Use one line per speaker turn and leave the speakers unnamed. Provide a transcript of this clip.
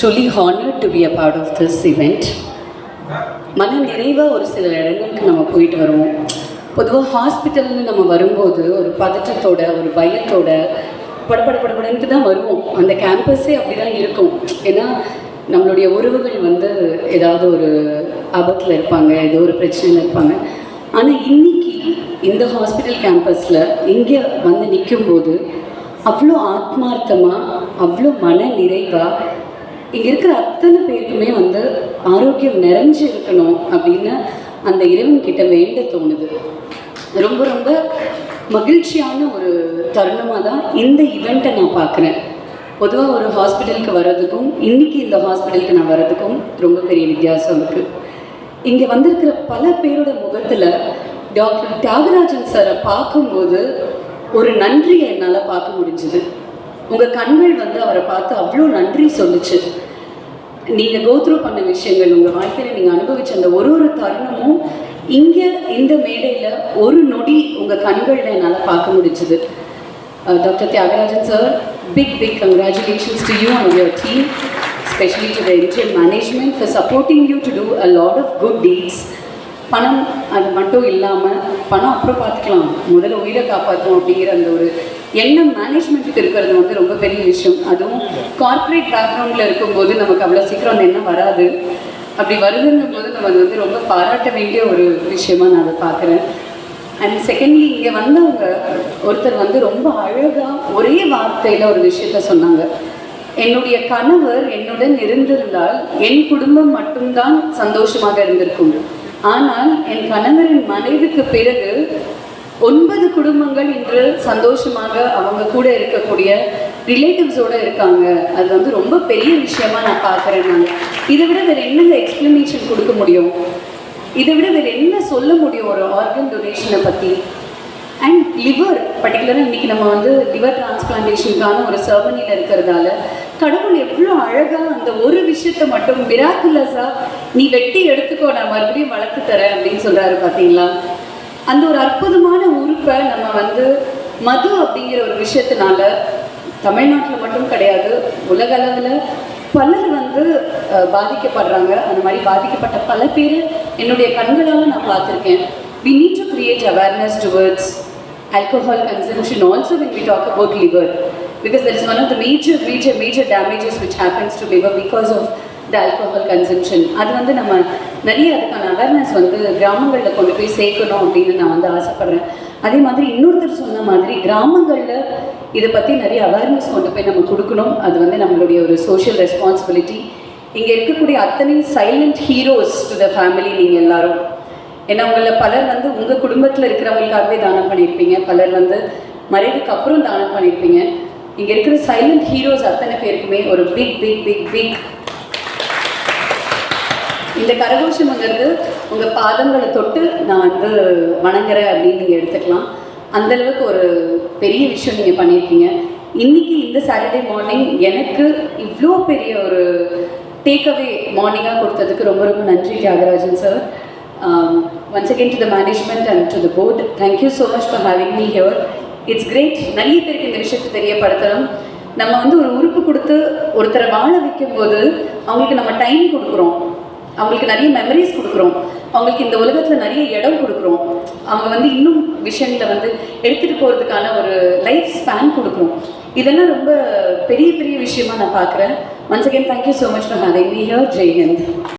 truly honored to be a part of this event. மன நிறைவாக ஒரு சில இடங்களுக்கு நம்ம போயிட்டு வருவோம். பொதுவாக ஹாஸ்பிட்டல்னு நம்ம வரும்போது ஒரு பதற்றத்தோட ஒரு பயத்தோட படப்பட படப்படன்ட்டு தான் வருவோம். அந்த கேம்பஸே அப்படி தான் இருக்கும். ஏன்னா நம்மளுடைய உறவுகள் வந்து ஏதாவது ஒரு ஆபத்தில் இருப்பாங்க ஏதோ ஒரு பிரச்சனையில் இருப்பாங்க. ஆனால் இன்னைக்கு இந்த ஹாஸ்பிட்டல் கேம்பஸில் இங்கே வந்து நிற்கும்போது அவ்வளோ ஆத்மார்த்தமாக அவ்வளோ மன நிறைவாக இங்கே இருக்கிற அத்தனை பேருக்குமே வந்து ஆரோக்கியம் நிறைஞ்சு இருக்கணும் அப்படின்னு அந்த இறைவன் கிட்ட வேண்ட தோணுது. ரொம்ப ரொம்ப மகிழ்ச்சியான ஒரு தருணமாக தான் இந்த ஈவெண்ட்டை நான் பார்க்குறேன். பொதுவாக ஒரு ஹாஸ்பிட்டலுக்கு வர்றதுக்கும் இன்னைக்கு இந்த ஹாஸ்பிட்டலுக்கு நான் வர்றதுக்கும் ரொம்ப பெரிய வித்தியாசம் இருக்குது இங்கே வந்திருக்கிற பல பேரோட முகத்தில் டாக்டர் தியாகராஜன் சாரை பார்க்கும்போது ஒரு நன்றியை என்னால் பார்க்க முடிஞ்சுது. உங்கள் கண்கள் வந்து அவரை பார்த்து அவ்வளோ நன்றி சொல்லுச்சு. நீங்கள் கோத்ரூ பண்ண விஷயங்கள் உங்கள் வாழ்க்கையில் நீங்கள் அனுபவிச்ச அந்த ஒரு ஒரு தருணமும் இங்கே இந்த மேடையில் ஒரு நொடி உங்கள் கண்களில் என்னால் பார்க்க முடிஞ்சுது. Doctor Thyagarajan sir big big congratulations to you and your team specially to the Indian management for supporting you to do a lot of good பணம் அது மட்டும் இல்லாமல் பணம் அப்புறம் பார்த்துக்கலாம். முதல்ல உயிரை காப்பாற்றணும் அப்படிங்கிற அந்த ஒரு எண்ணம் மேனேஜ்மெண்ட்டுக்கு இருக்கிறது வந்து ரொம்ப பெரிய விஷயம். அதுவும் கார்ப்பரேட் பேக்ரவுண்டில் இருக்கும்போது நமக்கு அவ்வளோ சீக்கிரம் அந்த எண்ணம் வராது. அப்படி வருதுங்கும் போது நம்ம அது வந்து ரொம்ப பாராட்ட வேண்டிய ஒரு விஷயமா நான் அதை பார்க்குறேன். அண்ட் செகண்ட்லி இங்கே வந்தவங்க ஒருத்தர் வந்து ரொம்ப அழகாக ஒரே வார்த்தையில் ஒரு விஷயத்த சொன்னாங்க. என்னுடைய கணவர் என்னுடன் இருந்திருந்தால் என் குடும்பம் மட்டும்தான் சந்தோஷமாக இருந்திருக்கும். ஆனால் என் கணவரின் மனைவிக்கு பிறகு ஒன்பது குடும்பங்கள் இன்று சந்தோஷமாக அவங்க கூட இருக்கக்கூடிய ரிலேட்டிவ்ஸோட இருக்காங்க. அது வந்து ரொம்ப பெரிய விஷயமா நான் பார்க்குறேன் நான். இதை விட வேறு என்னங்க எக்ஸ்பிளனேஷன் கொடுக்க முடியும்? இதை விட வேறு என்ன சொல்ல முடியும் ஒரு ஆர்கன் டொனேஷனை பற்றி அண்ட் லிவர் பர்டிகுலராக இன்றைக்கி நம்ம வந்து லிவர் டிரான்ஸ்பிளான்டேஷனுக்கான ஒரு சர்வனியில் இருக்கிறதால கடவுள் எவ்வளோ அழகாக அந்த ஒரு விஷயத்தை மட்டும் மிராக்குலஸாக நீ வெட்டி எடுத்துக்கோ நான் மறுபடியும் வளர்த்து தரேன் அப்படின்னு சொல்கிறாரு பார்த்தீங்களா அந்த ஒரு அற்புதமான உறுப்பை நம்ம வந்து மது அப்படிங்கிற ஒரு விஷயத்தினால தமிழ்நாட்டில் மட்டும் கிடையாது உலக அளவில் பலர் வந்து பாதிக்கப்படுறாங்க அந்த மாதிரி பாதிக்கப்பட்ட பல பேர் என்னுடைய கண்களால் நான் பார்த்துருக்கேன் we need to create awareness towards alcohol consumption also when we talk about liver because that is one of the major major major damages which happens to liver because of the alcohol consumption அது வந்து நம்ம நிறைய அதுக்கான awareness வந்து கிராமங்களில் கொண்டு போய் சேர்க்கணும் அப்படின்னு நான் வந்து ஆசைப்பட்றேன். அதே மாதிரி இன்னொருத்தர் சொன்ன மாதிரி கிராமங்களில் இதை பற்றி நிறைய அவேர்னஸ் கொண்டு போய் நம்ம கொடுக்கணும். அது வந்து நம்மளுடைய ஒரு சோஷியல் ரெஸ்பான்சிபிலிட்டி இங்கே இருக்கக்கூடிய அத்தனை silent heroes to the family நீங்கள் எல்லாரும். ஏன்னா உங்களில் பலர் வந்து உங்கள் குடும்பத்தில் இருக்கிறவங்களுக்காகவே தானம் பண்ணியிருப்பீங்க. பலர் வந்து மறைவுக்கு அப்புறம் தானம் பண்ணியிருப்பீங்க. இங்கே இருக்கிற சைலண்ட் ஹீரோஸ் அத்தனை பேருக்குமே ஒரு பிக் பிக் பிக் பிக் இந்த கரகோஷம்ங்கிறது உங்கள் பாதங்களை தொட்டு நான் வந்து வணங்குறேன் அப்படின்னு நீங்கள் எடுத்துக்கலாம். அந்த அளவுக்கு ஒரு பெரிய விஷயம் நீங்கள் பண்ணியிருக்கீங்க. இன்னைக்கு இந்த சாட்டர்டே மார்னிங் எனக்கு இவ்வளோ பெரிய ஒரு டேக்அவே மார்னிங்காக கொடுத்ததுக்கு ரொம்ப ரொம்ப நன்றி Thyagarajan sir once again to the management and to the board thank you so much for having me here it's great நிறைய பேருக்கு இந்த விஷயத்தை தெரியப்படுத்தணும். நம்ம வந்து ஒரு உறுப்பு கொடுத்து ஒருத்தரை வாழ வைக்கும்போது அவங்களுக்கு நம்ம டைம் கொடுக்குறோம். அவங்களுக்கு நிறைய மெமரிஸ் கொடுக்குறோம். அவங்களுக்கு இந்த உலகத்தில் நிறைய இடம் கொடுக்குறோம். அவங்க வந்து இன்னும் விஷயங்களை வந்து எடுத்துகிட்டு போகிறதுக்கான ஒரு லைஃப் ஸ்பேன் கொடுக்குறோம். இதெல்லாம் ரொம்ப பெரிய பெரிய விஷயமா நான் பார்க்குறேன். Once again thank you so much for having me here Jai Hind